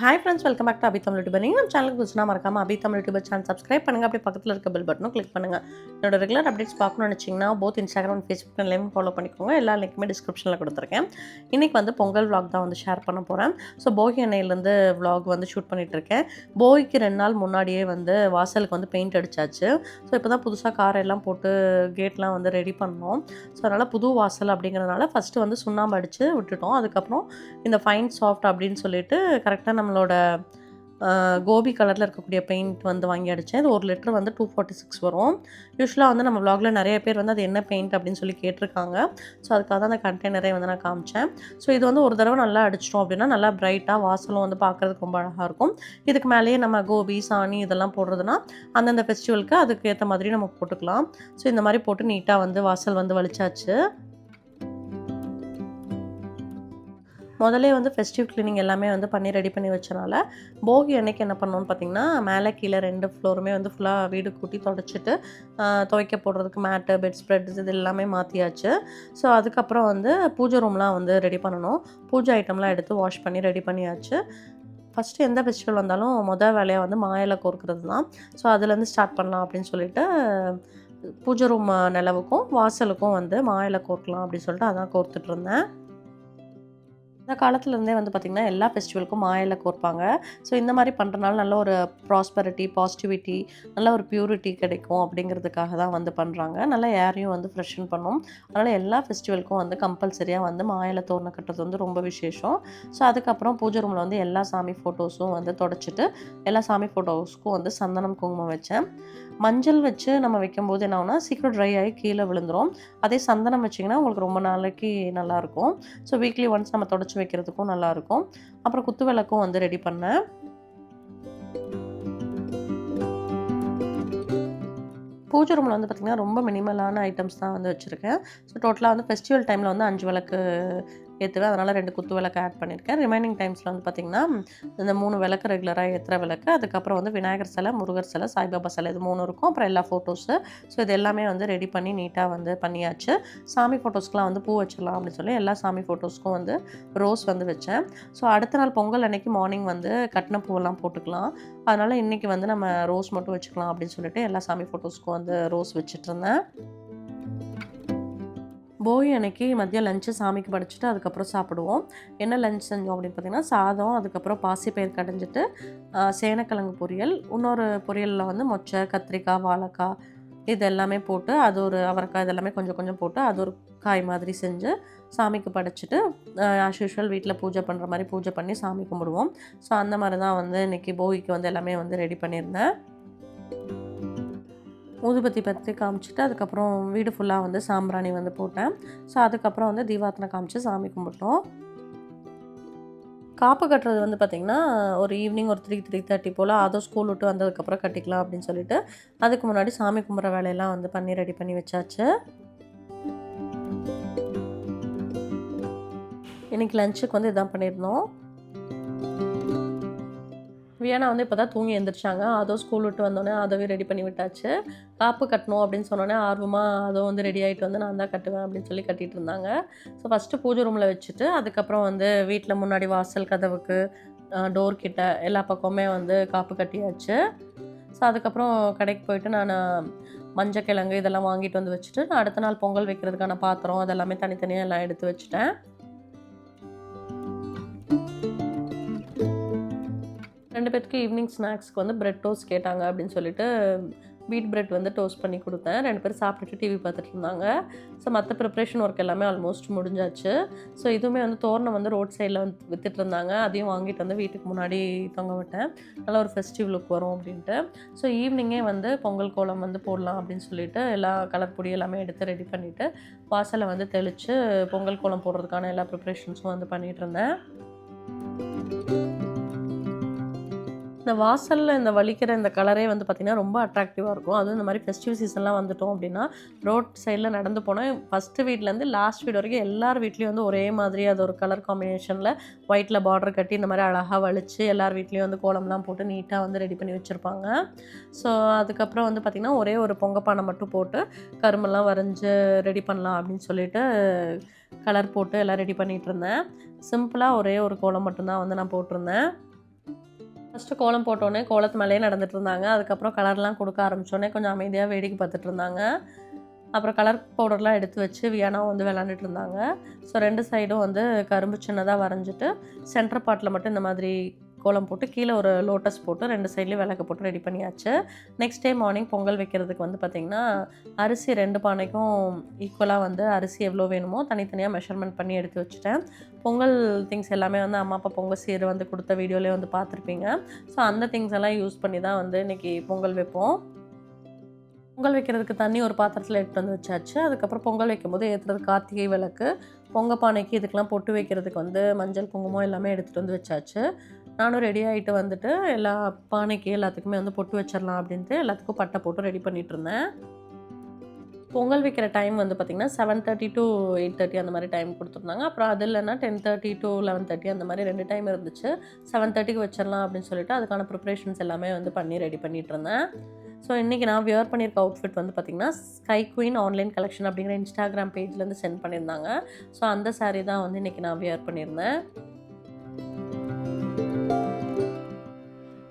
Hi friends welcome back to Abi Tamil youtuber நீங்கள் நம்ம சேனலுக்கு புதுசுனா மறக்காம Abi Tamil youtuber channel subscribe பண்ணுங்கள் அப்படியே பக்கத்தில் இருக்க பெல் பட்டனும் கிளிக் பண்ணுங்க. என்னோட ரெகுலர் அப்டேட்ஸ் பார்க்கணும்னு நினச்சிங்கன்னா போத் இன்ஸ்டாகிராம் அண்ட் ஃபேஸ்புக் எல்லாமே ஃபாலோ பண்ணிக்கோங்க. எல்லா லிங்க்குமே டிஸ்கிரிப்ஷனில் கொடுத்துருக்கேன். இன்றைக்கி வந்து பொங்கல் விளாக் தான் வந்து ஷேர் பண்ண போகிறேன் ஸோ போகி எண்ணெயிலேருந்து விளாக் வந்து ஷூட் பண்ணிட்டு இருக்கேன். போகிக்கு ரெண்டு நாள் முன்னாடியே வந்து வாசலுக்கு வந்து பெயிண்ட் அடித்தாச்சு ஸோ இப்போ தான் புதுசாக கார் எல்லாம் போட்டு கேட்லாம் வந்து ரெடி பண்ணோம். ஸோ அதனால் புது வாசல் அப்படிங்கிறதுனால ஃபஸ்ட்டு வந்து சுண்ணாம்பு அடித்து விட்டுட்டோம். அதுக்கப்புறம் இந்த ஃபைன் சாஃப்ட் அப்படின்னு சொல்லிட்டு கரெக்டாக நம்ம நம்மளோட கோபி கலரில் இருக்கக்கூடிய பெயிண்ட் வந்து வாங்கி அடித்தேன் இது ஒரு லிட்டர் வந்து டூ ஃபார்ட்டி சிக்ஸ் வரும் யூஸ்வலாக வந்து நம்ம வ்ளாகில் நிறைய பேர் வந்து அது என்ன பெயிண்ட் அப்படின்னு சொல்லி கேட்டிருக்காங்க. ஸோ அதுக்காக தான் அந்த கண்டெய்னரே வந்து நான் காமிச்சேன். ஸோ இது வந்து ஒரு தடவை நல்லா அடிச்சிட்டோம் அப்படின்னா நல்லா பிரைட்டாக வாசலும் வந்து பார்க்குறதுக்கு ரொம்ப அழகாக இருக்கும். இதுக்கு மேலேயே நம்ம கோபி சாணி இதெல்லாம் போடுறதுனா அந்தந்த ஃபெஸ்டிவலுக்கு அதுக்கு ஏற்ற மாதிரி நம்ம போட்டுக்கலாம். ஸோ இந்த மாதிரி போட்டு நீட்டாக வந்து வாசல் வந்து வலிச்சாச்சு. முதலே வந்து ஃபெஸ்டிவ் க்ளீனிங் எல்லாமே வந்து பண்ணி ரெடி பண்ணி வச்சனால போகி அன்னைக்கு என்ன பண்ணோம்னு பார்த்தீங்கன்னா மேலே கீழே ரெண்டு ஃப்ளோருமே வந்து ஃபுல்லாக வீடு கூட்டி தொடச்சிட்டு துவைக்க போடுறதுக்கு மேட்டு பெட் ஸ்ப்ரெட் இது எல்லாமே மாற்றியாச்சு ஸோ அதுக்கப்புறம் வந்து பூஜை ரூம்லாம் வந்து ரெடி பண்ணணும். பூஜை ஐட்டம்லாம் எடுத்து வாஷ் பண்ணி ரெடி பண்ணியாச்சு. ஃபஸ்ட்டு எந்த ஃபெஸ்டிவல் வந்தாலும் மொதல் வேலையாக வந்து மாயில கோர்க்கிறது தான் ஸோ அதுலேருந்து ஸ்டார்ட் பண்ணலாம் அப்படின்னு சொல்லிட்டு பூஜை ரூம் நிலவுக்கும் வாசலுக்கும் வந்து மாயில கோர்க்கலாம் அப்படின்னு சொல்லிட்டு அதான் கோர்த்துட்ருந்தேன் இந்த காலத்துலேருந்தே வந்து பார்த்திங்கன்னா எல்லா ஃபெஸ்டிவலுக்கும் மாயில கோர்ப்பாங்க. ஸோ இந்த மாதிரி பண்ணுறனால நல்ல ஒரு ப்ராஸ்பரிட்டி பாசிட்டிவிட்டி நல்ல ஒரு பியூரிட்டி கிடைக்கும் அப்படிங்கிறதுக்காக தான் வந்து பண்ணுறாங்க நல்ல ஏரையும் வந்து ஃப்ரெஷ்ஷன் பண்ணும். அதனால் எல்லா ஃபெஸ்டிவலுக்கும் வந்து கம்பல்சரியாக வந்து மாயில தோரணம் கட்டுறது வந்து ரொம்ப விசேஷம். ஸோ அதுக்கப்புறம் பூஜை ரூமில் வந்து எல்லா சாமி ஃபோட்டோஸும் வந்து தொடச்சிட்டு எல்லா சாமி ஃபோட்டோஸ்க்கும் வந்து சந்தனம் குங்குமம் வச்சேன். மஞ்சள் வச்சு நம்ம வைக்கும்போது என்ன ஆகும்னா சீக்கிரம் ட்ரை ஆகி கீழே விழுந்துரும். அதே சந்தனம் வச்சிங்கன்னா உங்களுக்கு ரொம்ப நாளைக்கு நல்லாயிருக்கும் ஸோ வீக்லி ஒன்ஸ் நம்ம தொடச்சி வைக்கிறதுக்கும் நல்லாயிருக்கும் அப்புறம் குத்து விளக்கும் வந்து ரெடி பண்ணேன் பூஜை ரூமில் வந்து பார்த்திங்கன்னா ரொம்ப மினிமலான ஐட்டம்ஸ் தான் வந்து வச்சுருக்கேன். ஸோ டோட்டலாக வந்து ஃபெஸ்டிவல் டைமில் வந்து அஞ்சு விளக்கு ஏற்றுவேன் அதனால் ரெண்டு குத்து விளக்கு ஆட் பண்ணியிருக்கேன் ரிமைனிங் டைம்ஸில் வந்து பார்த்திங்கன்னா இந்த மூணு விளக்கு ரெகுலராக ஏற்றுற விளக்கு. அதுக்கப்புறம் வந்து விநாயகர் சிலை முருகர் சிலை சாய்பாபா சிலை இது மூணு இருக்கும். அப்புறம் எல்லா ஃபோட்டோஸு ஸோ இது எல்லாமே வந்து ரெடி பண்ணி நீட்டாக வந்து பண்ணியாச்சு. சாமி ஃபோட்டோஸ்க்கெலாம் வந்து பூ வச்சிடலாம் அப்படின்னு சொல்லி எல்லா சாமி ஃபோட்டோஸ்க்கும் வந்து ரோஸ் வந்து வச்சேன். ஸோ அடுத்த நாள் பொங்கல் அன்னைக்கு மார்னிங் வந்து கட்டின பூவெல்லாம் போட்டுக்கலாம். அதனால் இன்றைக்கி வந்து நம்ம ரோஸ் மட்டும் வச்சுக்கலாம் அப்படின்னு சொல்லிட்டு எல்லா சாமி ஃபோட்டோஸ்க்கும் வந்து ரோஸ் வச்சுட்டு இருந்தேன். போகி அன்னைக்கு மதியம் லஞ்சு சாமிக்கு படைச்சிட்டு அதுக்கப்புறம் சாப்பிடுவோம். என்ன லஞ்ச் செஞ்சோம் அப்படின்னு பார்த்தீங்கன்னா சாதம் அதுக்கப்புறம் பாசிப்பயிர் கடைஞ்சிட்டு சேனக்கிழங்கு பொரியல் இன்னொரு பொரியலில் வந்து மொச்சை கத்திரிக்காய் வாழைக்காய் இது எல்லாமே போட்டு அது ஒரு அவரைக்காய் இதெல்லாமே கொஞ்சம் கொஞ்சம் போட்டு அது ஒரு காய் மாதிரி செஞ்சு சாமிக்கு படைச்சிட்டு ஆஸ் யூஷுவல் வீட்டில் பூஜை பண்ணுற மாதிரி பூஜை பண்ணி சாமி கும்பிடுவோம். ஸோ அந்த மாதிரி தான் வந்து இன்றைக்கி போகிக்கு வந்து எல்லாமே வந்து ரெடி பண்ணியிருந்தேன். ஊதுபத்தி பற்றி காமிச்சிட்டு அதுக்கப்புறம் வீடு ஃபுல்லாக வந்து சாம்பிராணி வந்து போட்டேன். ஸோ அதுக்கப்புறம் வந்து தீபாத்தனை காமிச்சு சாமி கும்பிட்டோம். காப்பு கட்டுறது வந்து பார்த்திங்கன்னா ஒரு ஈவினிங் ஒரு த்ரீ த்ரீ தேர்ட்டி போல் அதோ ஸ்கூல் விட்டு வந்ததுக்கப்புறம் கட்டிக்கலாம் அப்படின்னு சொல்லிட்டு அதுக்கு முன்னாடி சாமி கும்பிட்ற வேலையெல்லாம் வந்து பண்ணி ரெடி பண்ணி வச்சாச்சு. இன்னைக்கு லஞ்சுக்கு வந்து இதான் பண்ணியிருந்தோம். வியானா வந்து இப்போ தான் தூங்கி எழுந்திரிச்சாங்க அதோ ஸ்கூல் விட்டு வந்தோடனே அதவே ரெடி பண்ணி விட்டாச்சு. காப்பு கட்டணும் அப்படின்னு சொன்னோன்னே ஆர்வமாக அதோ வந்து ரெடி ஆகிட்டு வந்து நான் தான் கட்டுவேன் அப்படின்னு சொல்லி கட்டிகிட்டு இருந்தாங்க. ஸோ ஃபஸ்ட்டு பூஜை ரூமில் வச்சுட்டு அதுக்கப்புறம் வந்து வீட்டில் முன்னாடி வாசல் கதவுக்கு டோர் கிட்ட எல்லா பக்கமுமே வந்து காப்பு கட்டியாச்சு. ஸோ அதுக்கப்புறம் கடைக்கு போயிட்டு நான் மஞ்சக்கிழங்கு இதெல்லாம் வாங்கிட்டு வந்து வச்சுட்டு நான் அடுத்த நாள் பொங்கல் வைக்கிறதுக்கான பாத்திரம் அதெல்லாமே தனித்தனியாக எல்லாம் எடுத்து வச்சுட்டேன். ரெண்டு பேருக்கு ஈவினிங் ஸ்நாக்ஸ்க்கு வந்து பிரெட் டோஸ்ட் கேட்டாங்க அப்படின்னு சொல்லிட்டு வீட் பிரெட் வந்து டோஸ்ட் பண்ணி கொடுத்தேன். ரெண்டு பேரும் சாப்பிட்டுட்டு டிவி பார்த்துட்டு இருந்தாங்க. ஸோ மற்ற ப்ரிப்ரேஷன் ஒர்க் எல்லாமே ஆல்மோஸ்ட் முடிஞ்சாச்சு. ஸோ இதுவுமே வந்து தோரணம் வந்து ரோட் சைடில் வந்து வித்துட்டு இருந்தாங்க. அதையும் வாங்கிட்டு வந்து வீட்டுக்கு முன்னாடி தொங்க விட்டேன். நல்லா ஒரு ஃபெஸ்டிவ் லுக் வரும் அப்படின்ட்டு. ஸோ ஈவினிங்கே வந்து பொங்கல் கோலம் வந்து போடலாம் அப்படின்னு சொல்லிட்டு எல்லா கலர் பொடி எல்லாமே எடுத்து ரெடி பண்ணிவிட்டு வாசலை வந்து தெளித்து பொங்கல் கோலம் போடுறதுக்கான எல்லா ப்ரிப்ரேஷன்ஸும் வந்து பண்ணிகிட்டு இருந்தேன். இந்த வாசலில் இந்த வலிக்கிற இந்த கலரே வந்து பார்த்திங்கன்னா ரொம்ப அட்ராக்டிவாக இருக்கும். அதுவும் இந்த மாதிரி ஃபெஸ்டிவ் சீசன்லாம் வந்துட்டோம் அப்படின்னா ரோட் சைடில் நடந்து போனால் ஃபஸ்ட்டு வீட்லேருந்து லாஸ்ட் வீடு வரைக்கும் எல்லார் வீட்லேயும் வந்து ஒரே மாதிரி அது ஒரு கலர் காம்பினேஷனில் ஒயிட்டில் பார்டர் கட்டி இந்த மாதிரி அழகாக வலிச்சு எல்லார் வீட்லேயும் வந்து கோலம்லாம் போட்டு நீட்டாக வந்து ரெடி பண்ணி வச்சுருப்பாங்க. ஸோ அதுக்கப்புறம் வந்து பார்த்திங்கன்னா ஒரே ஒரு பொங்கப்பானை மட்டும் போட்டு கரும்பெல்லாம் வரைஞ்சி ரெடி பண்ணலாம் அப்படின்னு சொல்லிட்டு கலர் போட்டு எல்லாம் ரெடி பண்ணிகிட்டு இருந்தேன். சிம்பிளாக ஒரே ஒரு கோலம் மட்டும்தான் வந்து நான் போட்டிருந்தேன். ஃபஸ்ட்டு கோலம் போட்டோன்னே கோலத்து மேலேயே நடந்துட்டு இருந்தாங்க அதுக்கப்புறம் கலர்லாம் கொடுக்க ஆரம்பித்தோடனே கொஞ்சம் அமைதியாக வேடிக்கை பார்த்துட்டு இருந்தாங்க அப்புறம் கலர் பவுடர்லாம் எடுத்து வச்சு வியானாவும் வந்து விளாண்டுட்டு இருந்தாங்க ஸோ ரெண்டு சைடும் வந்து கரும்பு சின்னதாக வரைஞ்சிட்டு சென்டர் பார்ட்டில் மட்டும் இந்த மாதிரி கோலம் போட்டு கீழே ஒரு லோட்டஸ் போட்டு ரெண்டு சைட்லேயும் விளக்கு போட்டு ரெடி பண்ணியாச்சு. நெக்ஸ்ட் டே மார்னிங் பொங்கல் வைக்கிறதுக்கு வந்து பார்த்திங்கன்னா அரிசி ரெண்டு பானைக்கும் ஈக்குவலாக வந்து அரிசி எவ்வளோ வேணுமோ தனித்தனியாக மெஷர்மெண்ட் பண்ணி எடுத்து வச்சுட்டேன். பொங்கல் திங்ஸ் எல்லாமே வந்து அம்மா அப்பா பொங்கல் சீர் வந்து கொடுத்த வீடியோலேயே வந்து பார்த்துருப்பீங்க ஸோ அந்த திங்ஸ் எல்லாம் யூஸ் பண்ணி தான் வந்து இன்றைக்கி பொங்கல் வைப்போம். பொங்கல் வைக்கிறதுக்கு தண்ணி ஒரு பாத்திரத்தில் எடுத்து வந்து வச்சாச்சு. அதுக்கப்புறம் பொங்கல் வைக்கும்போது ஏற்றுறது கார்த்திகை விளக்கு பொங்க பானைக்கு இதுக்கெலாம் பொட்டு வைக்கிறதுக்கு வந்து மஞ்சள் குங்குமம் எல்லாமே எடுத்துகிட்டு வந்து வச்சாச்சு. நானும் ரெடி ஆகிட்டு வந்துட்டு எல்லா பானைக்கு எல்லாத்துக்குமே வந்து பொட்டு வச்சிடலாம் அப்படின்ட்டு எல்லாத்துக்கும் பட்டை போட்டு ரெடி பண்ணிகிட்டு இருந்தேன் பொங்கல் வைக்கிற டைம் வந்து பார்த்திங்கன்னா seven thirty to eight thirty அந்த மாதிரி டைம் கொடுத்துருந்தாங்க. அப்புறம் அது இல்லைன்னா ten thirty to eleven thirty அந்த மாதிரி ரெண்டு டைம் இருந்துச்சு. செவன் தேர்ட்டிக்கு வச்சிடலாம் அப்படின்னு சொல்லிட்டு அதுக்கான ப்ரிப்ரேஷன்ஸ் எல்லாமே வந்து பண்ணி ரெடி பண்ணிட்டு இருந்தேன் ஸோ இன்றைக்கி நான் வியர் பண்ணியிருக்க அவுட்ஃபிட் வந்து பார்த்திங்கன்னா ஸ்கை குயின் ஆன்லைன் கலெக்ஷன் அப்படிங்கிற இன்ஸ்டாகிராம் பேஜ்லேருந்து சென்ட் பண்ணியிருந்தாங்க. ஸோ அந்த சாரீ தான் வந்து இன்றைக்கி நான் வியர் பண்ணியிருந்தேன்.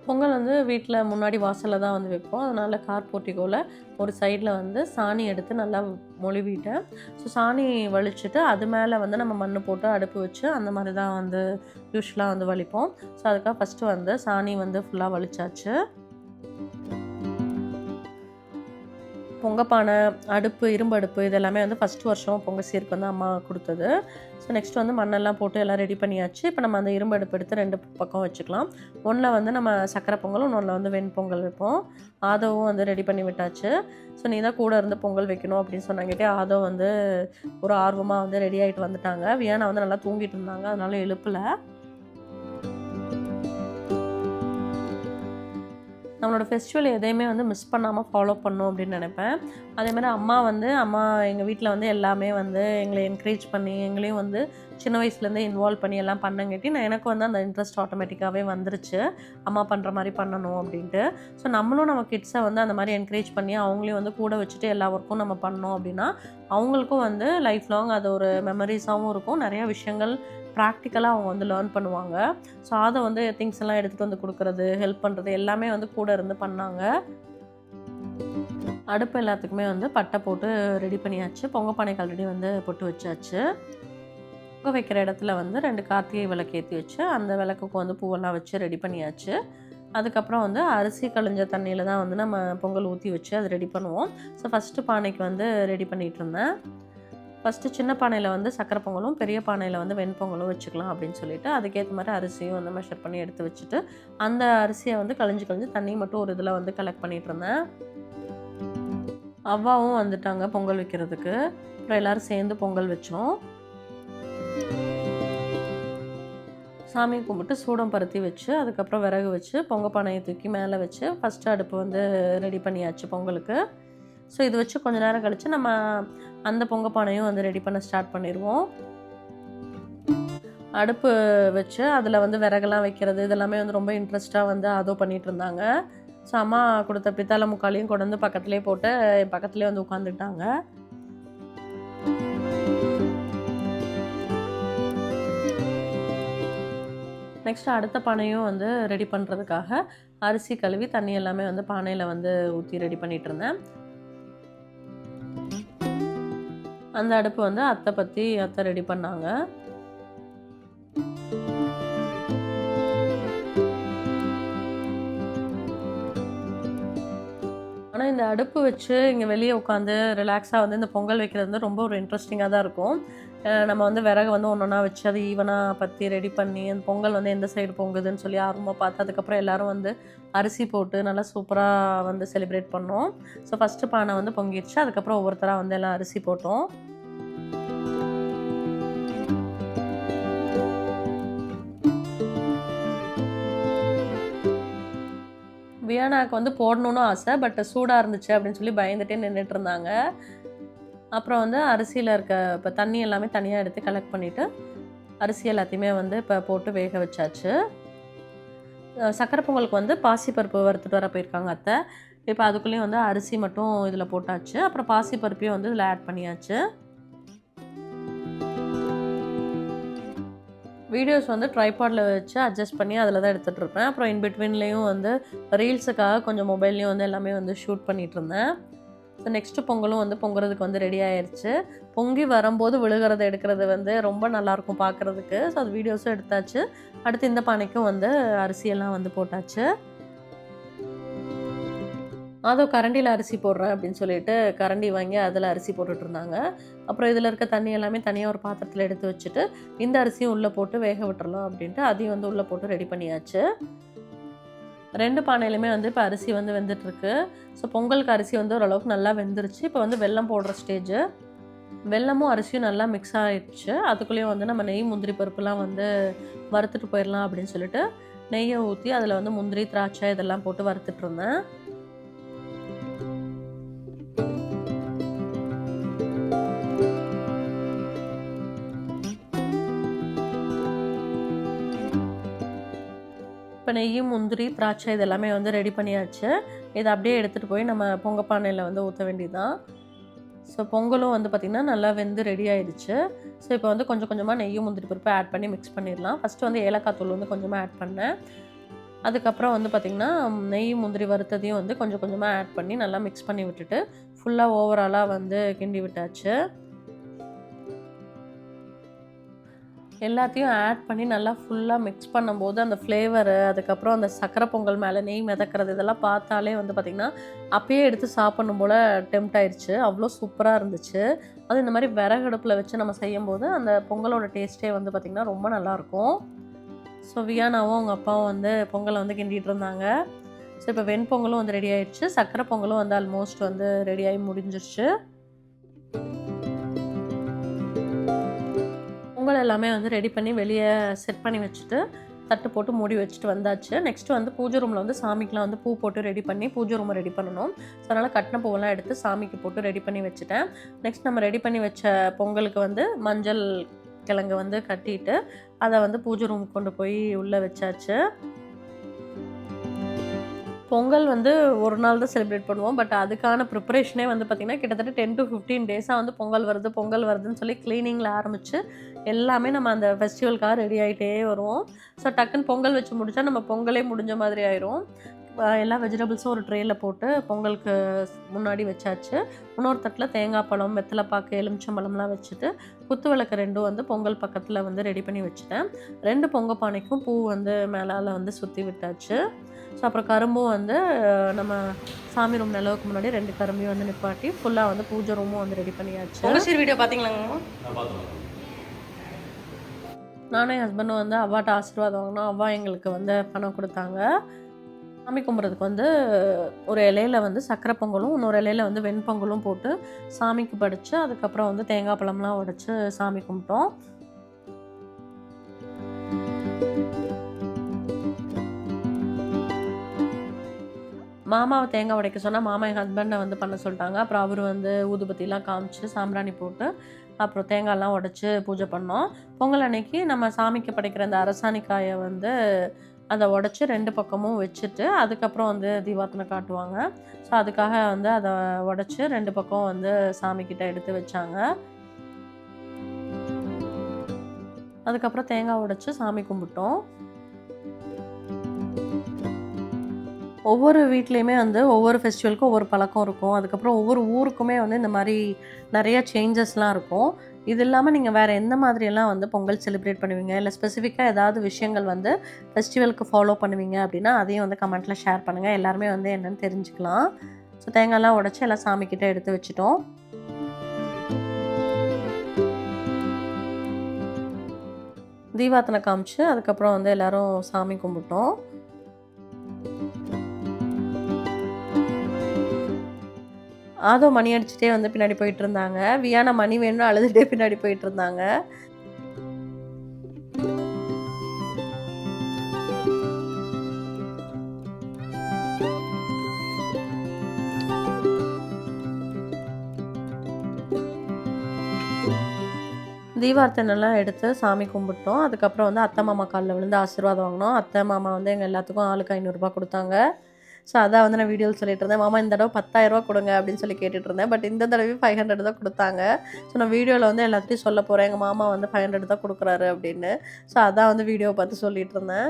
பொங்கல் வந்து வீட்டில் முன்னாடி வாசலில் தான் வந்து வைப்போம். அதனால் கார் போர்ட்டிகோவில் ஒரு சைடில் வந்து சாணி எடுத்து நல்லா மொழுவிட்டேன். ஸோ சாணி வலிச்சுட்டு அது மேலே வந்து நம்ம மண் போட்டு அடுப்பு வச்சு அந்த மாதிரி தான் வந்து யூஸ்வலாக வந்து வலிப்போம். ஸோ அதுக்காக ஃபஸ்ட்டு வந்து சாணி வந்து ஃபுல்லாக வலிச்சாச்சு. பொங்கப்பானை அடுப்பு இரும்பு அடுப்பு இதெல்லாமே வந்து ஃபஸ்ட் வருஷம் பொங்கல் சீருக்கு வந்து அம்மா கொடுத்தது. ஸோ நெக்ஸ்ட் வந்து மண்ணெல்லாம் போட்டு எல்லாம் ரெடி பண்ணியாச்சு. இப்போ நம்ம அந்த இரும்பு அடுப்பு எடுத்து ரெண்டு பக்கம் வச்சுக்கலாம். ஒன்றில் வந்து நம்ம சக்கரை பொங்கலும் ஒன்றில் வந்து வெண்பொங்கல் வைப்போம். ஆதவும் வந்து ரெடி பண்ணி விட்டாச்சு. ஸோ நீ தான் கூட இருந்து பொங்கல் வைக்கணும் அப்படின்னு சொன்னாங்கிட்டே ஆதோ வந்து ஒரு ஆர்வமாக வந்து ரெடி ஆகிட்டு வந்துட்டாங்க. வியானா வந்து நல்லா தூங்கிட்டு இருந்தாங்க. அதனால எழுப்பலை. நம்மளோட ஃபெஸ்டிவல் எதையுமே வந்து மிஸ் பண்ணாமல் ஃபாலோ பண்ணும் அப்படின்னு நினைப்பேன். அதே மாதிரி அம்மா வந்து அம்மா எங்கள் வீட்டில் வந்து எல்லாமே வந்து எங்களை என்கரேஜ் பண்ணி எங்களையும் வந்து சின்ன வயசுலேருந்தே இன்வால்வ் பண்ணி எல்லாம் பண்ணங்காட்டி நான் எனக்கு வந்து அந்த இன்ட்ரெஸ்ட் ஆட்டோமேட்டிக்காகவே வந்துருச்சு. அம்மா பண்ணுற மாதிரி பண்ணணும் அப்படின்ட்டு. ஸோ நம்மளும் நம்ம கிட்ஸை வந்து அந்த மாதிரி என்கரேஜ் பண்ணி அவங்களையும் வந்து கூட வச்சுட்டு எல்லா ஒர்க்கும் நம்ம பண்ணோம் அப்படின்னா அவங்களுக்கும் வந்து லைஃப் லாங் அது ஒரு மெமரிஸாகவும் இருக்கும். நிறையா விஷயங்கள் ப்ராக்டிக்கலாக அவங்க வந்து லேர்ன் பண்ணுவாங்க. ஸோ அதை வந்து திங்ஸ் எல்லாம் எடுத்துகிட்டு வந்து கொடுக்குறது ஹெல்ப் பண்ணுறது எல்லாமே வந்து கூட இருந்து பண்ணாங்க. அடுப்பு எல்லாத்துக்குமே வந்து பட்டை போட்டு ரெடி பண்ணியாச்சு. பொங்க பானைக்கு ஆல்ரெடி வந்து பொட்டு வச்சாச்சு. பொங்க வைக்கிற இடத்துல வந்து ரெண்டு கார்த்திகை விளக்கு ஏற்றி வச்சு அந்த விளக்குக்கு வந்து பூவெல்லாம் வச்சு ரெடி பண்ணியாச்சு. அதுக்கப்புறம் வந்து அரிசி கழிஞ்ச தண்ணியில் தான் வந்து நம்ம பொங்கல் ஊற்றி வச்சு அதை ரெடி பண்ணுவோம். ஸோ ஃபஸ்ட்டு பானைக்கு வந்து ரெடி பண்ணிகிட்டு இருந்தேன். ஃபஸ்ட்டு சின்ன பானையில் வந்து சக்கரை பொங்கலும் பெரிய பானையில் வந்து வெண்பொங்கலும் வச்சுக்கலாம் அப்படின்னு சொல்லிட்டு அதுக்கேற்ற மாதிரி அரிசியும் வந்து மெஷர் பண்ணி எடுத்து வச்சுட்டு அந்த அரிசியை வந்து கழிஞ்சு கழிஞ்சு தண்ணி மட்டும் ஒரு இதில் வந்து கலெக்ட் பண்ணிட்டு இருந்தேன். அவ்வாவும் வந்துட்டாங்க பொங்கல் வைக்கிறதுக்கு. அப்புறம் எல்லோரும் சேர்ந்து பொங்கல் வச்சோம். சாமி கும்பிட்டு சூடம் பருத்தி வச்சு அதுக்கப்புறம் விறகு வச்சு பொங்க பானையை தூக்கி மேலே வச்சு ஃபஸ்ட்டு அடுப்பு வந்து ரெடி பண்ணியாச்சு பொங்கலுக்கு. ஸோ இது வச்சு கொஞ்ச நேரம் கழித்து நம்ம அந்த பொங்க பானையும் வந்து ரெடி பண்ண ஸ்டார்ட் பண்ணிடுவோம். அடுப்பு வச்சு அதில் வந்து விறகெல்லாம் வைக்கிறது இதெல்லாமே வந்து ரொம்ப இன்ட்ரெஸ்ட்டாக வந்து அதோ பண்ணிகிட்டு இருந்தாங்க. ஸோ அம்மா கொடுத்த பித்தாளை முக்காலையும் கொண்டு வந்து பக்கத்துலேயே போட்டு என் பக்கத்துலேயே வந்து உட்காந்துட்டாங்க நெக்ஸ்ட் அடுத்த பானையும் வந்து ரெடி பண்ணுறதுக்காக அரிசி கழுவி தண்ணி எல்லாமே வந்து பானையில் வந்து ஊற்றி ரெடி பண்ணிகிட்டு இருந்தேன். அந்த அடுப்பு வந்து அத்தை பற்றி அத்தை ரெடி பண்ணாங்க. ஆனால் இந்த அடுப்பு வச்சு இங்கே வெளியே உட்காந்து ரிலாக்ஸாக வந்து இந்த பொங்கல் வைக்கிறது வந்து ரொம்ப ஒரு இன்ட்ரெஸ்டிங்காக தான் இருக்கும். நம்ம வந்து விறகு வந்து ஒன்று ஒன்றா வச்சு அது ஈவனாக பற்றி ரெடி பண்ணி அந்த பொங்கல் வந்து எந்த சைடு பொங்குதுன்னு சொல்லி ஆர்வமாக பார்த்து அதுக்கப்புறம் எல்லோரும் வந்து அரிசி போட்டு நல்லா சூப்பராக வந்து செலிப்ரேட் பண்ணோம். ஸோ ஃபஸ்ட்டு பானை வந்து பொங்கிடுச்சு. அதுக்கப்புறம் ஒவ்வொருத்தராக வந்து எல்லாம் அரிசி போட்டோம். வியானாக்கு வந்து போடணும்னு ஆசை பட் சூடாக இருந்துச்சு அப்படின்னு சொல்லி பயந்துட்டே நின்றுட்டு இருந்தாங்க. அப்புறம் வந்து அரிசியில் இருக்க இப்போ தண்ணி எல்லாமே தனியாக எடுத்து கலெக்ட் பண்ணிவிட்டு அரிசி எல்லாத்தையுமே வந்து இப்போ போட்டு வேக வச்சாச்சு. சக்கரை பொங்கலுக்கு வந்து பாசிப்பருப்பு வறுத்துட்டு வர போயிருக்காங்க அத்தை. இப்போ அதுக்குள்ளேயும் வந்து அரிசி மட்டும் இதில் போட்டாச்சு. அப்புறம் பாசிப்பருப்பையும் வந்து இதில் ஆட் பண்ணியாச்சு. வீடியோஸ் வந்து ட்ரைபாடில் வச்சு அட்ஜஸ்ட் பண்ணி அதில் தான் எடுத்துகிட்ருப்பேன் அப்புறம் இன்பிட்வீன்லேயும் வந்து ரீல்ஸுக்காக கொஞ்சம் மொபைல்லையும் வந்து எல்லாமே வந்து ஷூட் பண்ணிகிட்டு இருந்தேன். ஸோ நெக்ஸ்ட்டு பொங்கலும் வந்து பொங்குறதுக்கு வந்து ரெடி ஆயிடுச்சு பொங்கி வரும்போது விழுகிறத எடுக்கிறது வந்து ரொம்ப நல்லாயிருக்கும் பார்க்குறதுக்கு. ஸோ அது வீடியோஸும் எடுத்தாச்சு. அடுத்து இந்த பானைக்கும் வந்து அரிசியெல்லாம் வந்து போட்டாச்சு. அதோ கரண்டியில் அரிசி போடுறேன் அப்படின்னு சொல்லிட்டு கரண்டி வாங்கி அதில் அரிசி போட்டுட்டு இருந்தாங்க. அப்புறம் இதில் இருக்க தண்ணி எல்லாமே தனியாக ஒரு பாத்திரத்தில் எடுத்து வச்சுட்டு இந்த அரிசியும் உள்ளே போட்டு வேக விட்டுறலாம் அப்படின்ட்டு அதையும் வந்து உள்ளே போட்டு ரெடி பண்ணியாச்சு. ரெண்டு பானையிலுமே வந்து இப்போ அரிசி வந்து வெந்துட்டுருக்கு. ஸோ பொங்கலுக்கு அரிசி வந்து ஓரளவுக்கு நல்லா வெந்துருச்சு. இப்போ வந்து வெல்லம் போடுற ஸ்டேஜு வெல்லமும் அரிசியும் நல்லா மிக்ஸ் ஆகிடுச்சு அதுக்குள்ளேயும் வந்து நம்ம நெய் முந்திரி பருப்புலாம் வந்து வறுத்துட்டு போயிடலாம் அப்படின்னு சொல்லிட்டு நெய்யை ஊற்றி அதில் வந்து முந்திரி திராட்சை இதெல்லாம் போட்டு வறுத்துட்டு இப்போ நெய்யும் முந்திரி திராட்சை இது எல்லாமே வந்து ரெடி பண்ணியாச்சு. இதை அப்படியே எடுத்துகிட்டு போய் நம்ம பொங்க பானையில் வந்து ஊற்ற வேண்டியதுதான். ஸோ பொங்கலும் வந்து பார்த்திங்கன்னா நல்லா வெந்து ரெடி ஆயிடுச்சு. ஸோ இப்போ வந்து கொஞ்சம் கொஞ்சமாக நெய்யும் முந்திரி பருப்பு ஆட் பண்ணி மிக்ஸ் பண்ணிடலாம். ஃபஸ்ட்டு வந்து ஏலக்காய் தூள் வந்து கொஞ்சமாக ஆட் பண்ணேன். அதுக்கப்புறம் வந்து பார்த்திங்கன்னா நெய் முந்திரி வறுத்ததையும் வந்து கொஞ்சம் கொஞ்சமாக ஆட் பண்ணி நல்லா மிக்ஸ் பண்ணி விட்டுட்டு ஃபுல்லாக ஓவராலாக வந்து கிண்டி விட்டாச்சு. எல்லாத்தையும் ஆட் பண்ணி நல்லா ஃபுல்லாக மிக்ஸ் பண்ணும்போது அந்த ஃப்ளேவரு அதுக்கப்புறம் அந்த சக்கரை பொங்கல் மேலே நெய் மிதக்கிறது இதெல்லாம் பார்த்தாலே வந்து பார்த்திங்கன்னா அப்பயே எடுத்து சாப்பிடணும் போல் டெம்ட் ஆயிடுச்சு அவ்வளோ சூப்பராக இருந்துச்சு. அது இந்த மாதிரி விறகடுப்பில் வச்சு நம்ம செய்யும்போது அந்த பொங்கலோட டேஸ்ட்டே வந்து பார்த்திங்கன்னா ரொம்ப நல்லாயிருக்கும் ஸோ வியானாவும் அவங்க அப்பாவும் வந்து பொங்கலை வந்து கிண்டிகிட்டு இருந்தாங்க. ஸோ இப்போ வெண்பொங்கலும் வந்து ரெடி ஆயிடுச்சு சக்கரை பொங்கலும் வந்து ஆல்மோஸ்ட் வந்து ரெடி ஆகி முடிஞ்சிருச்சு. பொங்கல் எல்லாமே வந்து ரெடி பண்ணி வெளியே செட் பண்ணி வச்சுட்டு தட்டு போட்டு மூடி வச்சுட்டு வந்தாச்சு. நெக்ஸ்ட் வந்து பூஜை ரூமில் வந்து சாமிக்கெலாம் வந்து பூ போட்டு ரெடி பண்ணி பூஜை ரூமை ரெடி பண்ணணும். ஸோ அதனால் கட்டின பூவெல்லாம் எடுத்து சாமிக்கு போட்டு ரெடி பண்ணி வச்சுட்டேன். நெக்ஸ்ட் நம்ம ரெடி பண்ணி வச்ச பொங்கலுக்கு வந்து மஞ்சள் கிழங்கு வந்து கட்டிட்டு அதை வந்து பூஜை ரூம் கொண்டு போய் உள்ளே வச்சாச்சு. பொங்கல் வந்து ஒரு நாள் தான் செலிப்ரேட் பண்ணுவோம். பட் அதுக்கான ப்ரிப்பரேஷனே வந்து பார்த்திங்கன்னா கிட்டத்தட்ட டென் டு ஃபிஃப்டீன் டேஸாக வந்து பொங்கல் வருது பொங்கல் வருதுன்னு சொல்லி க்ளீனிங்கில் ஆரம்பித்து எல்லாமே நம்ம அந்த ஃபெஸ்டிவல்காக ரெடி ஆகிட்டே வருவோம். ஸோ டக்குன்னு பொங்கல் வச்சு முடித்தா நம்ம பொங்கலே முடிஞ்ச மாதிரி ஆயிரும். எல்லா வெஜிடபிள்ஸும் ஒரு ட்ரேயில் போட்டு பொங்கலுக்கு முன்னாடி வச்சாச்சு. இன்னொரு தட்டில் தேங்காய் பழம் வெத்தலைப்பாக்கு எலுமிச்சம்பழம்லாம் வச்சுட்டு குத்து விளக்கு ரெண்டும் வந்து பொங்கல் பக்கத்தில் வந்து ரெடி பண்ணி வச்சுட்டேன். ரெண்டு பொங்க பானைக்கும் பூ வந்து மேலால் வந்து சுற்றி விட்டாச்சு. ஸோ அப்புறம் கரும்பும் வந்து நம்ம சாமி ரூம் நிலவுக்கு முன்னாடி ரெண்டு கரும்பையும் வந்து நிப்பாட்டி ஃபுல்லாக வந்து பூஜை ரூமும் வந்து ரெடி பண்ணியாச்சு. உங்க சீர் வீடியோ பார்த்தேன் நானும் என் ஹஸ்பண்டும் வந்து அவ்வாட்ட ஆசீர்வாதம் வாங்கினோம். அவ்வா எங்களுக்கு வந்து பணம் கொடுத்தாங்க. சாமி கும்பிட்றதுக்கு வந்து ஒரு இலையில வந்து சக்கரை பொங்கலும் இன்னொரு இலையில வந்து வெண்பொங்கலும் போட்டு சாமிக்கு படித்து அதுக்கப்புறம் வந்து தேங்காய் பழம்லாம் உடைச்சு சாமி கும்பிட்டோம். மாமாவை தேங்காய் உடைக்க சொன்னால் மாமா என் ஹஸ்பண்டை வந்து பண்ண சொல்லிட்டாங்க. அப்புறம் அவர் வந்து ஊதுபத்திலாம் காமிச்சு சாம்பிராணி போட்டு அப்புறம் தேங்காய்லாம் உடைச்சி பூஜை பண்ணோம். பொங்கல் அன்னைக்கு நம்ம சாமிக்கு படைக்கிற அந்த அரசாணிக்காயை வந்து அதை உடச்சி ரெண்டு பக்கமும் வச்சுட்டு அதுக்கப்புறம் வந்து தீபாத்தனை காட்டுவாங்க. ஸோ அதுக்காக வந்து அதை உடச்சி ரெண்டு பக்கம் வந்து சாமிக்கிட்ட எடுத்து வச்சாங்க. அதுக்கப்புறம் தேங்காய் உடைச்சி சாமி கும்பிட்டோம். ஒவ்வொரு வீட்லேயுமே வந்து ஒவ்வொரு ஃபெஸ்டிவலுக்கும் ஒவ்வொரு பழக்கம் இருக்கும். அதுக்கப்புறம் ஒவ்வொரு ஊருக்குமே வந்து இந்த மாதிரி நிறைய சேஞ்சஸ்லாம் இருக்கும். இது இல்லாமல் நீங்கள் வேறு எந்த மாதிரியெல்லாம் வந்து பொங்கல் செலிப்ரேட் பண்ணுவீங்க? இல்லை ஸ்பெசிஃபிக்காக ஏதாவது விஷயங்கள் வந்து ஃபெஸ்டிவலுக்கு ஃபாலோ பண்ணுவீங்க அப்படின்னா அதையும் வந்து கமெண்ட்டில் ஷேர் பண்ணுங்கள் எல்லாருமே வந்து என்னென்னு தெரிஞ்சுக்கலாம். ஸோ தேங்காய்லாம் உடச்சி எல்லாம் சாமிக்கிட்ட எடுத்து வச்சுட்டோம். தீபாத்தனை காமிச்சு அதுக்கப்புறம் வந்து எல்லோரும் சாமி கும்பிட்டோம். ஆதோ மணி அடிச்சுட்டே வந்து பின்னாடி போயிட்டு இருந்தாங்க வியானா மணி வேணும்னு அழுதுகிட்டே பின்னாடி போயிட்டு இருந்தாங்க தீபார்த்தனைலாம் எடுத்து சாமி கும்பிட்டோம். அதுக்கப்புறம் வந்து அத்தை மாமா காலில் விழுந்து ஆசீர்வாதம் வாங்கினோம். அத்தை மாமா வந்து எங்கள் எல்லாத்துக்கும் ஆளுக்கு ஐநூறுரூபா கொடுத்தாங்க. ஸோ அதான் வந்து நான் வீடியோவில் சொல்லிட்டு இருந்தேன். மாமா இந்த தடவை பத்தாயிரரூவா கொடுங்க அப்படின்னு சொல்லி கேட்டுட்டு இருந்தேன். பட் இந்த தடவை ஃபைவ் ஹண்ட்ரட் தான் கொடுத்தாங்க. ஸோ நான் வீடியோவில் வந்து எல்லாத்தையும் சொல்ல போகிறேன் எங்கள் மாமா வந்து ஃபைவ் ஹண்ட்ரட் தான் கொடுக்குறாரு அப்படின்னு. ஸோ அதான் வந்து வீடியோவை பார்த்து சொல்லிட்டு இருந்தேன்.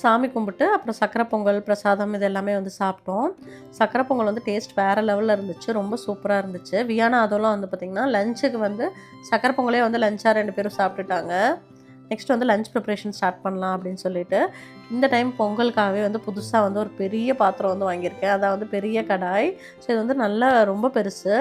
சாமி கும்பிட்டு அப்புறம் சக்கரை பொங்கல் பிரசாதம் இது எல்லாமே வந்து சாப்பிட்டோம். சக்கரை பொங்கல் வந்து டேஸ்ட் வேறு லெவலில் இருந்துச்சு. ரொம்ப சூப்பராக இருந்துச்சு. வியானா அதெல்லாம் வந்து பார்த்திங்கன்னா லஞ்சுக்கு வந்து சக்கரை பொங்கலே வந்து லஞ்சாக ரெண்டு பேரும் சாப்பிட்டுட்டாங்க. நெக்ஸ்ட் வந்து லஞ்ச் ப்ரிப்ரேஷன் ஸ்டார்ட் பண்ணலாம் அப்படின்னு சொல்லிட்டு இந்த டைம் பொங்கலுக்காகவே வந்து புதுசாக வந்து ஒரு பெரிய பாத்திரம் வந்து வாங்கியிருக்கேன். அதான் வந்து பெரிய கடாய். ஸோ இது வந்து நல்லா ரொம்ப பெருசு.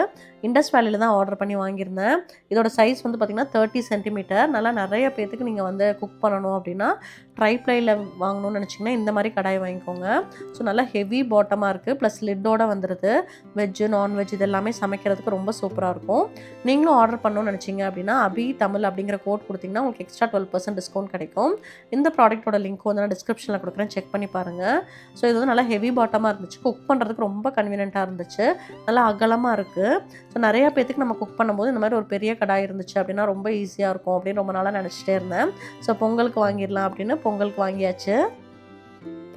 இண்டஸ் வேலியில் தான் ஆர்டர் பண்ணி வாங்கியிருந்தேன். இதோட சைஸ் வந்து பார்த்திங்கன்னா தேர்ட்டி சென்டிமீட்டர் நல்லா நிறைய பேர்த்துக்கு நீங்கள் வந்து குக் பண்ணணும் அப்படின்னா ட்ரை ட்ரைப்ளையில் வாங்கணும்னு நினச்சிங்கன்னா இந்த மாதிரி கடாய் வாங்கிக்கோங்க. ஸோ நல்லா ஹெவி பாட்டமாக இருக்குது ப்ளஸ் லிட்டோட வந்துடுது வெஜ்ஜு நான்வெஜ் இது எல்லாமே சமைக்கிறதுக்கு ரொம்ப சூப்பராக இருக்கும். நீங்களும் ஆர்டர் பண்ணணும்னு நினச்சிங்க அப்படின்னா அபி தமிழ் அப்படிங்கிற கோட் கொடுத்தீங்கன்னா உங்களுக்கு எக்ஸ்ட்ரா டுவெல் பர்சன்ட் டிஸ்கவுண்ட் கிடைக்கும். இந்த ப்ராடக்ட்டோட லிங்க் வந்து நான் டிஸ்கிரிப்ஷனில் கொடுக்குறேன். செக் பண்ணி பாருங்கள் ஸோ இது வந்து நல்லா ஹெவி பாட்டமாக இருந்துச்சு. குக் பண்ணுறதுக்கு ரொம்ப கன்வீனியண்ட்டாக இருந்துச்சு. நல்லா அகலமாக இருக்குது ஸோ நிறையா பேத்துக்கு நம்ம குக் பண்ணும்போது இந்த மாதிரி ஒரு பெரிய கடாய் இருந்துச்சு அப்படின்னா ரொம்ப ஈஸியாக இருக்கும் அப்படின்னு ரொம்ப நாளாக நினச்சிட்டே இருந்தேன். ஸோ பொங்கலுக்கு வாங்கிடலாம் அப்படின்னு பொங்கலுக்கு வாங்கியாச்சு.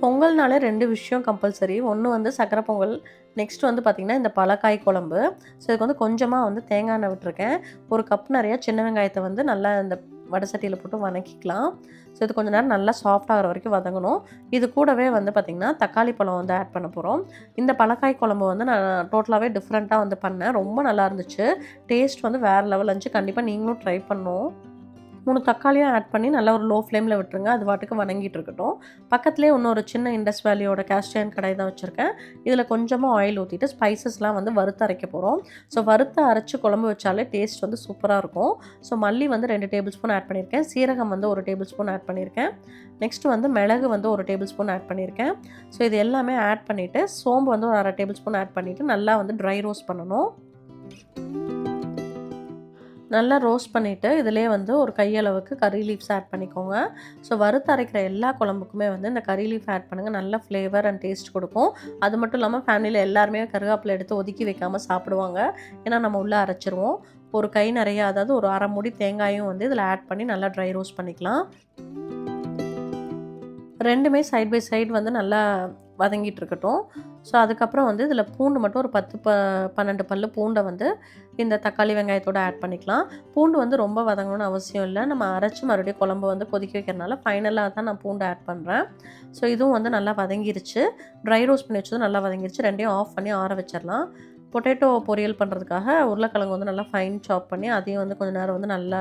பொங்கல்னாலே ரெண்டு விஷயம் கம்பல்சரி ஒன்று வந்து சக்கரை பொங்கல் நெக்ஸ்ட் வந்து பார்த்திங்கன்னா இந்த பழக்காய் குழம்பு. ஸோ இதுக்கு வந்து கொஞ்சமாக வந்து தேங்காய் எண்ணெய் விட்டுருக்கேன். ஒரு கப் நிறையா சின்ன வெங்காயத்தை வந்து நல்லா இந்த வடை சட்டியில் போட்டு வதக்கிக்கலாம் ஸோ இது கொஞ்சம் நேரம் நல்லா சாஃப்ட் ஆகிற வரைக்கும் வதங்கணும். இது கூடவே வந்து பார்த்திங்கன்னா தக்காளி பழம் வந்து ஆட் பண்ண போகிறோம் இந்த பழக்காய் குழம்பு வந்து நான் டோட்டலாகவே டிஃப்ரெண்ட்டாக வந்து பண்ணேன். ரொம்ப நல்லா இருந்துச்சு. டேஸ்ட் வந்து வேறு லெவல் இருந்துச்சு. கண்டிப்பாக நீங்களும் ட்ரை பண்ணும். மூணு தக்காளியும் ஆட் பண்ணி நல்லா ஒரு லோ ஃப்ளேமில் விட்டுருங்க. அது வாட்டுக்கு வணங்கிட்டு இருக்கட்டும். பக்கத்துலேயே இன்னொரு சின்ன இண்டஸ் வேலியோட கேஸ்டியன் கடாய் தான் வச்சுருக்கேன். இதில் கொஞ்சமாக ஆயில் ஊற்றிட்டு ஸ்பைசஸ்லாம் வந்து வறுத்து அரைக்க போகிறோம் ஸோ வறுத்து அரைச்சி குழம்பு வச்சாலே டேஸ்ட் வந்து சூப்பராக இருக்கும். ஸோ மல்லி வந்து ரெண்டு டேபிள் ஸ்பூன் ஆட் பண்ணியிருக்கேன். சீரகம் வந்து ஒரு டேபிள் ஸ்பூன் ஆட் பண்ணியிருக்கேன். நெக்ஸ்ட்டு வந்து மிளகு வந்து ஒரு டேபிள் ஸ்பூன் ஆட் பண்ணியிருக்கேன். ஸோ இது எல்லாமே ஆட் பண்ணிவிட்டு சோம்பு வந்து ஒரு அரை டேபிள் ஸ்பூன் ஆட் பண்ணிவிட்டு நல்லா வந்து ட்ரை ரோஸ்ட் பண்ணணும். நல்லா ரோஸ்ட் பண்ணிவிட்டு இதிலே வந்து ஒரு கையளவுக்கு கறி லீவ்ஸ் ஆட் பண்ணிக்கோங்க. ஸோ வறுத்து அரைக்கிற எல்லா குழம்புக்குமே வந்து இந்த கறி லீஃப் ஆட் பண்ணுங்கள் நல்ல ஃப்ளேவர் அண்ட் டேஸ்ட் கொடுக்கும். அது மட்டும் இல்லாமல் ஃபேமிலியில் எல்லாருமே கருவேப்பிலை எடுத்து ஒதுக்கி வைக்காமல் சாப்பிடுவாங்க. ஏன்னா நம்ம உள்ளே அரைச்சிருவோம். ஒரு கை நிறையா அதாவது ஒரு அரை மூடி தேங்காயும் வந்து இதில் ஆட் பண்ணி நல்லா ட்ரை ரோஸ்ட் பண்ணிக்கலாம். ரெண்டுமே சைட் பை சைடு வந்து நல்லா வதங்கிட்டு இருக்கட்டும் ஸோ அதுக்கப்புறம் வந்து இதில் பூண்டு மட்டும் ஒரு பத்து ப பன்னெண்டு பல் பூண்டை வந்து இந்த தக்காளி வெங்காயத்தோடு ஆட் பண்ணிக்கலாம். பூண்டு வந்து ரொம்ப வதங்கணும்னு அவசியம் இல்லை. நம்ம அரைச்சி மறுபடியும் குழம்பு வந்து கொதிக்க வைக்கிறனால ஃபைனலாக தான் நான் பூண்டு ஆட் பண்ணுறேன் ஸோ இதுவும் வந்து நல்லா வதங்கிருச்சு. ட்ரை ரோஸ்ட் பண்ணி வச்சதும் நல்லா வதங்கிருச்சு. ரெண்டையும் ஆஃப் பண்ணி ஆற வச்சிடலாம். பொட்டேட்டோ பொரியல் பண்ணுறதுக்காக உருளைக்கிழங்கு வந்து நல்லா ஃபைன் சாப் பண்ணி அதையும் வந்து கொஞ்சம் நேரம் வந்து நல்லா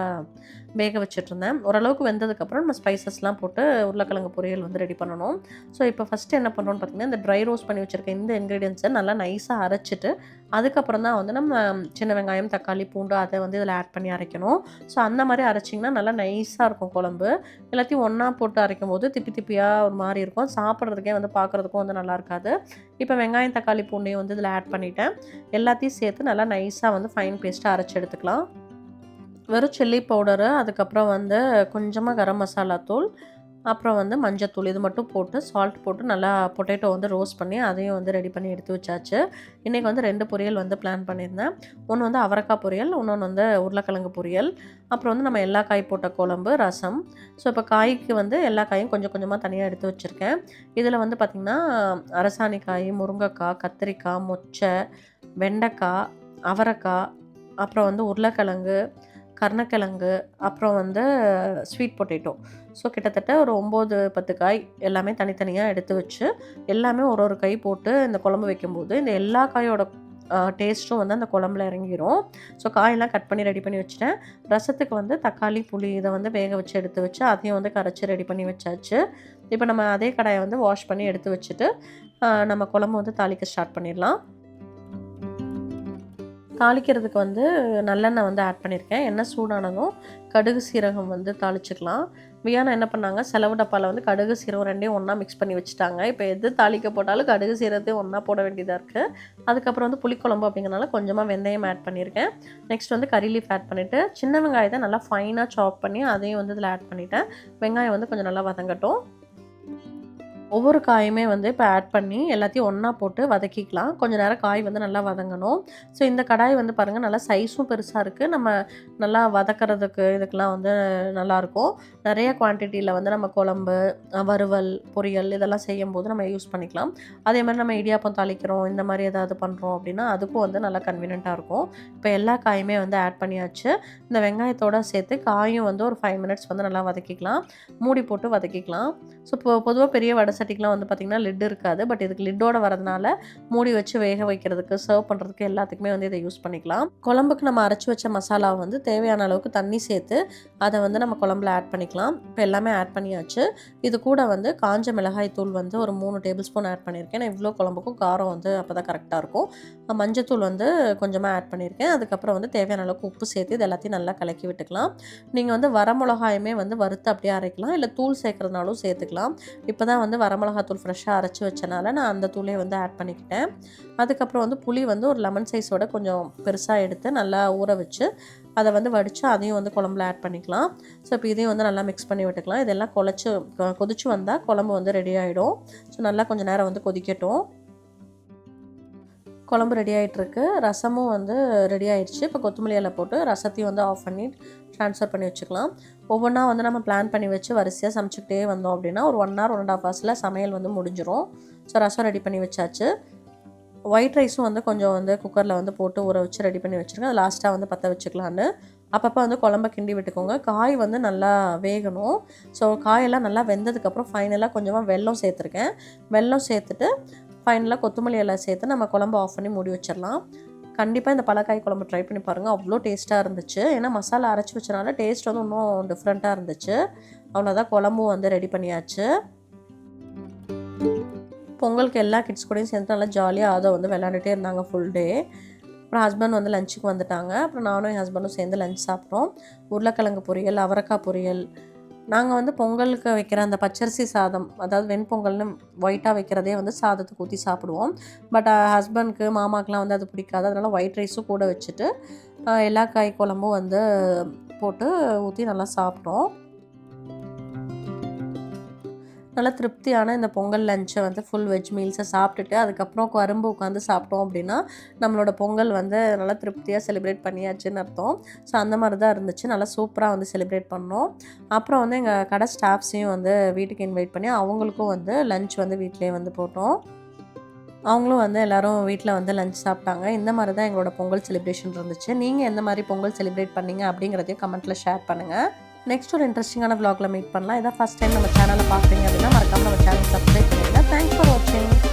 வேக வச்சுட்ருந்தேன் ஓரளவுக்கு வெந்ததுக்கப்புறம் நம்ம ஸ்பைசஸ்லாம் போட்டு உருளைக்கிழங்கு பொரியல் வந்து ரெடி பண்ணணும். ஸோ இப்போ ஃபஸ்ட்டு என்ன பண்ணுறோன்னு பார்த்தீங்கன்னா இந்த ட்ரை ரோஸ்ட் பண்ணி வச்சுருக்க இந்த இன்க்ரீடியன்ஸை நல்லா நைஸாக அரைச்சிட்டு அதுக்கப்புறம் தான் வந்து நம்ம சின்ன வெங்காயம் தக்காளி பூண்டு அதை வந்து இதில் ஆட் பண்ணி அரைக்கணும். ஸோ அந்த மாதிரி அரைச்சிங்கன்னா நல்லா நைஸாக இருக்கும் குழம்பு. எல்லாத்தையும் ஒன்றா போட்டு அரைக்கும் போது திப்பி திப்பியாக ஒரு மாதிரி இருக்கும். சாப்பிட்றதுக்கே வந்து பார்க்குறதுக்கும் வந்து நல்லா இருக்காது. இப்போ வெங்காயம் தக்காளி பூண்டையும் வந்து இதில் ஆட் பண்ணிவிட்டேன் எல்லாத்தையும் சேர்த்து நல்லா நைஸாக வந்து ஃபைன் பேஸ்ட்டாக அரைச்சி எடுத்துக்கலாம். வெறும் சில்லி பவுடரு அதுக்கப்புறம் வந்து கொஞ்சமாக கரம் மசாலா தூள் அப்புறம் வந்து மஞ்சத்தூள் இது மட்டும் போட்டு சால்ட் போட்டு நல்லா பொட்டேட்டோ வந்து ரோஸ்ட் பண்ணி அதையும் வந்து ரெடி பண்ணி எடுத்து வச்சாச்சு. இன்றைக்கி வந்து ரெண்டு பொரியல் வந்து பிளான் பண்ணியிருந்தேன். ஒன்று வந்து அவரைக்காய் பொரியல் இன்னொன்று வந்து உருளைக்கிழங்கு பொரியல். அப்புறம் வந்து நம்ம எல்லா காய் போட்ட குழம்பு ரசம். ஸோ இப்போ காய்க்கு வந்து எல்லா காயும் கொஞ்சம் கொஞ்சமாக தனியாக எடுத்து வச்சுருக்கேன். இதில் வந்து பார்த்திங்கன்னா அரசாணி காய் முருங்கைக்காய் கத்திரிக்காய் மொச்சை வெண்டைக்காய் அவரைக்காய் அப்புறம் வந்து உருளைக்கிழங்கு கருணக்கிழங்கு அப்புறம் வந்து ஸ்வீட் பொட்டேட்டோ ஸோ கிட்டத்தட்ட ஒரு ஒம்பது பத்து காய் எல்லாமே தனித்தனியாக எடுத்து வச்சு எல்லாமே ஒரு ஒரு கை போட்டு இந்த குழம்பு வைக்கும்போது இந்த எல்லா காயோட டேஸ்ட்டும் வந்து அந்த குழம்புல இறங்கிரும். ஸோ காயெல்லாம் கட் பண்ணி ரெடி பண்ணி வச்சுட்டேன். ரசத்துக்கு வந்து தக்காளி புளி இதை வந்து வேக வச்சு எடுத்து வச்சு அதையும் வந்து கரைச்சி ரெடி பண்ணி வச்சாச்சு. இப்போ நம்ம அதே கடாயை வந்து வாஷ் பண்ணி எடுத்து வச்சுட்டு நம்ம குழம்பு வந்து தாளிக்க ஸ்டார்ட் பண்ணிடலாம். தாளிக்கிறதுக்கு வந்து நல்லெண்ணெய் வந்து ஆட் பண்ணியிருக்கேன் எண்ணெய் சூடானதும் கடுகு சீரகம் வந்து தாளிச்சுக்கலாம் வியானா என்ன பண்ணாங்க? செலவு டப்பாவில் வந்து கடுகு சீரகம் ரெண்டையும் ஒன்றா மிக்ஸ் பண்ணி வச்சுட்டாங்க. இப்போ எது தாளிக்க போட்டாலும் கடுகு சீரகத்தையும் ஒன்றா போட வேண்டியதாக இருக்குது அதுக்கப்புறம் வந்து புளிக்குழம்பு அப்படிங்கிறனால கொஞ்சமாக வெந்தயம் ஆட் பண்ணியிருக்கேன் நெக்ஸ்ட் வந்து கறி லீஃப் ஆட் பண்ணிவிட்டு சின்ன வெங்காயத்தை நல்லா ஃபைனாக சாப் பண்ணி அதையும் வந்து இதில் ஆட் பண்ணிவிட்டேன் வெங்காயம் வந்து கொஞ்சம் நல்லா வதங்கட்டும். ஒவ்வொரு காயுமே வந்து இப்போ ஆட் பண்ணி எல்லாத்தையும் ஒன்றா போட்டு வதக்கிக்கலாம். கொஞ்சம் நேரம் காய் வந்து நல்லா வதங்கணும். ஸோ இந்த கடாய் வந்து பாருங்கள் நல்லா சைஸும் பெருசாக இருக்குது நம்ம நல்லா வதக்கிறதுக்கு இதுக்கெலாம் வந்து நல்லாயிருக்கும் நிறைய குவான்டிட்டியில் வந்து நம்ம குழம்பு வறுவல் பொரியல் இதெல்லாம் செய்யும்போது நம்ம யூஸ் பண்ணிக்கலாம். அதே மாதிரி நம்ம இடியாப்பம் தாளிக்கிறோம் இந்த மாதிரி ஏதாவது பண்ணுறோம் அப்படின்னா அதுக்கும் வந்து நல்லா கன்வீனியண்ட்டாக இருக்கும். இப்போ எல்லா காயுமே வந்து ஆட் பண்ணியாச்சு. இந்த வெங்காயத்தோடு சேர்த்து காயும் வந்து ஒரு ஃபைவ் மினிட்ஸ் வந்து நல்லா வதக்கிக்கலாம். மூடி போட்டு வதக்கிக்கலாம். ஸோ இப்போ பொதுவாக பெரிய வடை சட்டிக்கெலாம் வந்து பார்த்திங்கன்னா லிட் இருக்காது. பட் இதுக்கு லிட்டோட வரதுனால மூடி வச்சு வேக வைக்கிறதுக்கு சர்வ் பண்ணுறதுக்கு எல்லாத்துக்குமே வந்து இதை யூஸ் பண்ணிக்கலாம். குழம்புக்கு நம்ம அரைச்சி வச்ச மசாலாவை வந்து தேவையான அளவுக்கு தண்ணி சேர்த்து அதை வந்து நம்ம குழம்புல ஆட் பண்ணிக்கலாம். இப்போ எல்லாமே ஆட் பண்ணியாச்சு. இது கூட வந்து காஞ்ச மிளகாய் தூள் வந்து ஒரு மூணு டேபிள் ஸ்பூன் ஆட் பண்ணியிருக்கேன். நான் இவ்வளோ குழம்புக்கும் காரம் வந்து அப்போ தான் கரெக்டாக இருக்கும். மஞ்சத்தூள் வந்து கொஞ்சமாக ஆட் பண்ணியிருக்கேன். அதுக்கப்புறம் வந்து தேவையான அளவுக்கு உப்பு சேர்த்து இது எல்லாத்தையும் நல்லா கலக்கி விட்டுக்கலாம். நீங்கள் வந்து வர மிளகாயுமே வந்து வறுத்து அப்படியே அரைக்கலாம். இல்லை தூள் சேர்க்குறதுனாலும் சேர்த்துக்கலாம். இப்போ தான் வந்து வரமிளகாத்தூள் ஃப்ரெஷ்ஷாக அரைச்சி வச்சனால நான் அந்த தூளே வந்து ஆட் பண்ணிக்கிட்டேன். அதுக்கப்புறம் வந்து புளி வந்து ஒரு லெமன் சைஸோட கொஞ்சம் பெருசாக எடுத்து நல்லா ஊற வச்சு அதை வந்து வடித்து அதையும் வந்து குழம்புல ஆட் பண்ணிக்கலாம். ஸோ இப்போ இதையும் வந்து நல்லா மிக்ஸ் பண்ணி விட்டுக்கலாம். இதெல்லாம் குழச்சி கொதிச்சு வந்தால் குழம்பு வந்து ரெடி ஆகிடும் ஸோ நல்லா கொஞ்சம் நேரம் வந்து கொதிக்கட்டும். குழம்பு ரெடி ஆகிட்டுருக்கு ரசமும் வந்து ரெடி ஆகிடுச்சு இப்போ கொத்தமல்லி இலை போட்டு ரசத்தையும் வந்து ஆஃப் பண்ணி ட்ரான்ஸ்ஃபர் பண்ணி வச்சுக்கலாம். ஒவ்வொன்றா வந்து நம்ம பிளான் பண்ணி வச்சு வரிசையாக சமைச்சிக்கிட்டே வந்தோம் அப்படின்னா ஒரு one hour one and half ஹவர்ஸில் சமையல் வந்து முடிஞ்சிடும் ஸோ ரசம் ரெடி பண்ணி வச்சாச்சு. ஒயிட் ரைஸும் வந்து கொஞ்சம் வந்து குக்கரில் வந்து போட்டு ஊற வச்சு ரெடி பண்ணி வச்சுருக்கேன். அது லாஸ்ட்டாக வந்து பற்ற வச்சுக்கலான்னு அப்பப்போ வந்து குழம்ப கிண்டி விட்டுக்கோங்க. காய் வந்து நல்லா வேகணும். ஸோ காயெல்லாம் நல்லா வெந்ததுக்கப்புறம் ஃபைனலாக கொஞ்சமாக வெல்லம் சேர்த்துருக்கேன். வெல்லம் சேர்த்துட்டு ஃபைனலாக கொத்தமல்லி எல்லாம் சேர்த்து நம்ம குழம்பு ஆஃப் பண்ணி மூடி வச்சிடலாம். கண்டிப்பாக இந்த பழக்காய் குழம்பு ட்ரை பண்ணி பாருங்கள் அவ்வளோ டேஸ்ட்டாக இருந்துச்சு. ஏன்னா மசாலா அரைச்சி வச்சனால டேஸ்ட் வந்து இன்னும் டிஃப்ரெண்ட்டாக இருந்துச்சு. அவ்வளோதான் குழம்பும் வந்து ரெடி பண்ணியாச்சு. பொங்கலுக்கு எல்லா கிட்ஸ் கூடயும் சேர்ந்து நல்லா ஜாலியாக அதை வந்து விளாண்டுட்டே இருந்தாங்க ஃபுல் டே அப்புறம் ஹஸ்பண்ட் வந்து லஞ்சுக்கு வந்துட்டாங்க. அப்புறம் நானும் என் ஹஸ்பண்டும் சேர்ந்து லஞ்ச் சாப்பிட்டோம். உருளைக்கிழங்கு பொரியல் அவரைக்காய் பொரியல் நாங்கள் வந்து பொங்கலுக்கு வைக்கிற அந்த பச்சரிசி சாதம் அதாவது வெண்பொங்கல்னு ஒயிட்டாக வைக்கிறதே வந்து சாதத்துக்கு ஊற்றி சாப்பிடுவோம். பட் ஹஸ்பண்ட்க்கு மாமாக்கெலாம் வந்து அது பிடிக்காது. அதனால் ஒயிட் ரைஸும் கூட வச்சுட்டு எல்லா காய் குழம்பும் வந்து போட்டு ஊற்றி நல்லா சாப்பிட்டோம் நல்லா திருப்தியான இந்த பொங்கல் லஞ்சை வந்து ஃபுல் வெஜ் மீல்ஸை சாப்பிட்டுட்டு அதுக்கப்புறம் கரும்பு உட்காந்து சாப்பிட்டோம் அப்படின்னா நம்மளோட பொங்கல் வந்து நல்லா திருப்தியாக செலிப்ரேட் பண்ணியாச்சுன்னு அர்த்தம். ஸோ அந்த மாதிரி தான் இருந்துச்சு. நல்லா சூப்பராக வந்து செலிப்ரேட் பண்ணோம். அப்புறம் வந்து எங்கள் கடை ஸ்டாஃப்ஸையும் வந்து வீட்டுக்கு இன்வைட் பண்ணி அவங்களுக்கும் வந்து லஞ்ச் வந்து வீட்டிலேயே வந்து போட்டோம். அவங்களும் வந்து எல்லோரும் வீட்டில் வந்து லஞ்ச் சாப்பிட்டாங்க. இந்த மாதிரி தான் எங்களோட பொங்கல் செலிப்ரேஷன் இருந்துச்சு. நீங்கள் எந்த மாதிரி பொங்கல் செலிப்ரேட் பண்ணீங்க அப்படிங்கிறதையும் கமெண்ட்டில் ஷேர் பண்ணுங்கள் நெக்ஸ்ட் ஒரு இன்ட்ரெஸ்டிங்கான vlogல மீட் பண்ணலாம். இதான் ஃபஸ்ட் டைம் நம்ம சேனலை பார்க்குறீங்க அப்படின்னா மறக்காம நம்ம சேனல் சப்ஸ்கிரைப் பண்ணிடுங்க. தேங்க்ஸ் ஃபார் வாட்சிங்